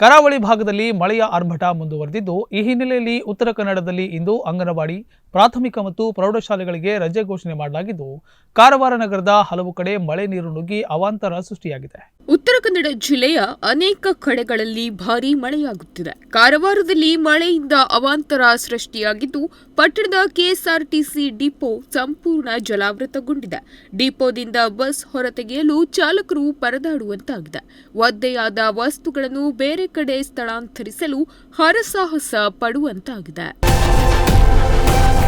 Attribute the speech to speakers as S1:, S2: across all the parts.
S1: ಕರಾವಳಿ ಭಾಗದಲ್ಲಿ ಮಳೆಯ ಆರ್ಭಟ ಮುಂದುವರೆದಿದ್ದು ಈ ಹಿನ್ನೆಲೆಯಲ್ಲಿ ಉತ್ತರ ಕನ್ನಡದಲ್ಲಿ ಇಂದು ಅಂಗನವಾಡಿ ಪ್ರಾಥಮಿಕ ಮತ್ತು ಪ್ರೌಢಶಾಲೆಗಳಿಗೆ ರಜೆ ಘೋಷಣೆ ಮಾಡಲಾಗಿದ್ದು, ಕಾರವಾರ ನಗರದ ಹಲವು ಕಡೆ ಮಳೆ ನೀರು ನುಗ್ಗಿ ಅವಾಂತರ ಸೃಷ್ಟಿಯಾಗಿದೆ.
S2: ಉತ್ತರ ಕನ್ನಡ ಜಿಲ್ಲೆಯ ಅನೇಕ ಕಡೆಗಳಲ್ಲಿ ಭಾರೀ ಮಳೆಯಾಗುತ್ತಿದೆ. ಕಾರವಾರದಲ್ಲಿ ಮಳೆಯಿಂದ ಅವಾಂತರ ಸೃಷ್ಟಿಯಾಗಿದ್ದು, ಪಟ್ಟಣದ ಕೆಎಸ್ಆರ್ಟಿಸಿ ಡಿಪೋ ಸಂಪೂರ್ಣ ಜಲಾವೃತಗೊಂಡಿದೆ. ಡಿಪೋದಿಂದ ಬಸ್ ಹೊರತೆಗೆಯಲು ಚಾಲಕರು ಪರದಾಡುವಂತಾಗಿದೆ. ಒದ್ದೆಯಾದ ವಸ್ತುಗಳನ್ನು ಬೇರೆ ಕಡೆ ಸ್ಥಳಾಂತರಿಸಲು ಹರಸಾಹಸ ಪಡುವಂತಾಗಿದೆ.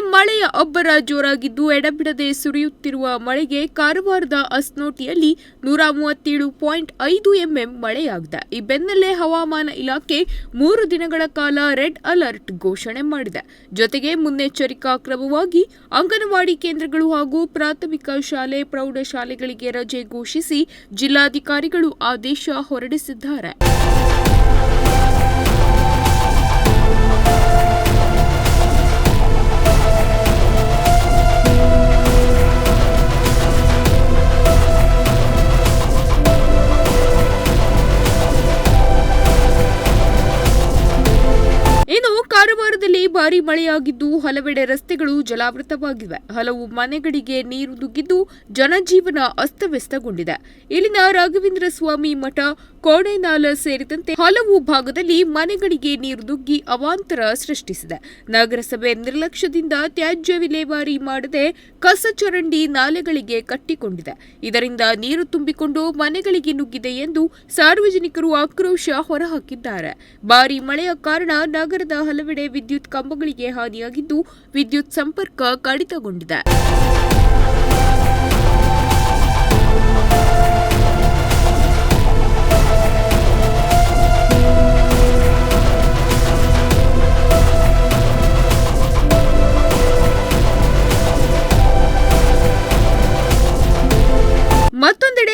S2: ಮಳೆಯ ಅಬ್ಬರ ಜೋರಾಗಿದ್ದು ಎಡಬಿಡದೆ ಸುರಿಯುತ್ತಿರುವ ಮಳೆಗೆ ಕಾರವಾರದ ಅಸ್ನೋಟಿಯಲ್ಲಿ ನೂರ ಮೂವತ್ತೇಳು ಪಾಯಿಂಟ್ ಐದು ಎಂಎಂ ಮಳೆಯಾಗಿದೆ. ಈ ಬೆನ್ನಲ್ಲೇ ಹವಾಮಾನ ಇಲಾಖೆ ಮೂರು ದಿನಗಳ ಕಾಲ ರೆಡ್ ಅಲರ್ಟ್ ಘೋಷಣೆ ಮಾಡಿದೆ. ಜೊತೆಗೆ ಮುನ್ನೆಚ್ಚರಿಕಾ ಕ್ರಮವಾಗಿ ಅಂಗನವಾಡಿ ಕೇಂದ್ರಗಳು ಹಾಗೂ ಪ್ರಾಥಮಿಕ ಶಾಲೆ, ಪ್ರೌಢಶಾಲೆಗಳಿಗೆ ರಜೆ ಘೋಷಿಸಿ ಜಿಲ್ಲಾಧಿಕಾರಿಗಳು ಆದೇಶ ಹೊರಡಿಸಿದ್ದಾರೆ. ಕಾರವಾರದಲ್ಲಿ ಭಾರೀ ಮಳೆಯಾಗಿದ್ದು ಹಲವೆಡೆ ರಸ್ತೆಗಳು ಜಲಾವೃತವಾಗಿವೆ. ಹಲವು ಮನೆಗಳಿಗೆ ನೀರು ನುಗ್ಗಿದ್ದು ಜನಜೀವನ ಅಸ್ತವ್ಯಸ್ತಗೊಂಡಿದೆ. ಇಲ್ಲಿನ ರಾಘವೇಂದ್ರ ಸ್ವಾಮಿ ಮಠ, ಕೋಣೆನಾಲ ಸೇರಿದಂತೆ ಹಲವು ಭಾಗದಲ್ಲಿ ಮನೆಗಳಿಗೆ ನೀರು ನುಗ್ಗಿ ಅವಾಂತರ ಸೃಷ್ಟಿಸಿದೆ. ನಗರಸಭೆ ನಿರ್ಲಕ್ಷ್ಯದಿಂದ ತ್ಯಾಜ್ಯ ವಿಲೇವಾರಿ ಮಾಡದೆ ಕಸ ಚರಂಡಿ ನಾಲೆಗಳಿಗೆ ಕಟ್ಟಿಕೊಂಡಿದೆ. ಇದರಿಂದ ನೀರು ತುಂಬಿಕೊಂಡು ಮನೆಗಳಿಗೆ ನುಗ್ಗಿದೆ ಎಂದು ಸಾರ್ವಜನಿಕರು ಆಕ್ರೋಶ ಹೊರಹಾಕಿದ್ದಾರೆ. ಭಾರಿ ಮಳೆಯ ಕಾರಣ ನಗರದ ಹಲವೆಡೆ ವಿದ್ಯುತ್ ಕಂಬಗಳಿಗೆ ಹಾನಿಯಾಗಿದ್ದು ವಿದ್ಯುತ್ ಸಂಪರ್ಕ ಕಡಿತಗೊಂಡಿದೆ.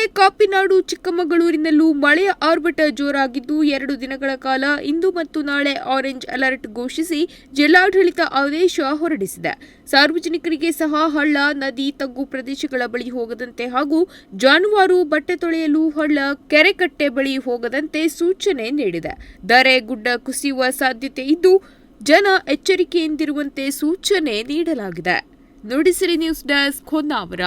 S2: ಕಾಪಿನಾಡು, ಚಿಕ್ಕಮಗಳೂರಿನಲ್ಲೂ ಮಳೆಯ ಆರ್ಭಟ ಜೋರಾಗಿದ್ದು ಎರಡು ದಿನಗಳ ಕಾಲ ಇಂದು ಮತ್ತು ನಾಳೆ ಆರೆಂಜ್ ಅಲರ್ಟ್ ಘೋಷಿಸಿ ಜಿಲ್ಲಾಡಳಿತ ಆದೇಶ ಹೊರಡಿಸಿದೆ. ಸಾರ್ವಜನಿಕರಿಗೆ ಸಹ ಹಳ್ಳ, ನದಿ, ತಗ್ಗು ಪ್ರದೇಶಗಳ ಬಳಿ ಹೋಗದಂತೆ ಹಾಗೂ ಜಾನುವಾರು, ಬಟ್ಟೆ ತೊಳೆಯಲು ಹಳ್ಳ, ಕೆರೆಕಟ್ಟೆ ಬಳಿ ಹೋಗದಂತೆ ಸೂಚನೆ ನೀಡಿದೆ. ದರೆ ಗುಡ್ಡ ಕುಸಿಯುವ ಸಾಧ್ಯತೆ ಇದ್ದು ಜನ ಎಚ್ಚರಿಕೆಯಿಂದಿರುವಂತೆ ಸೂಚನೆ ನೀಡಲಾಗಿದೆ. Nudisiri news desk, Honnavar.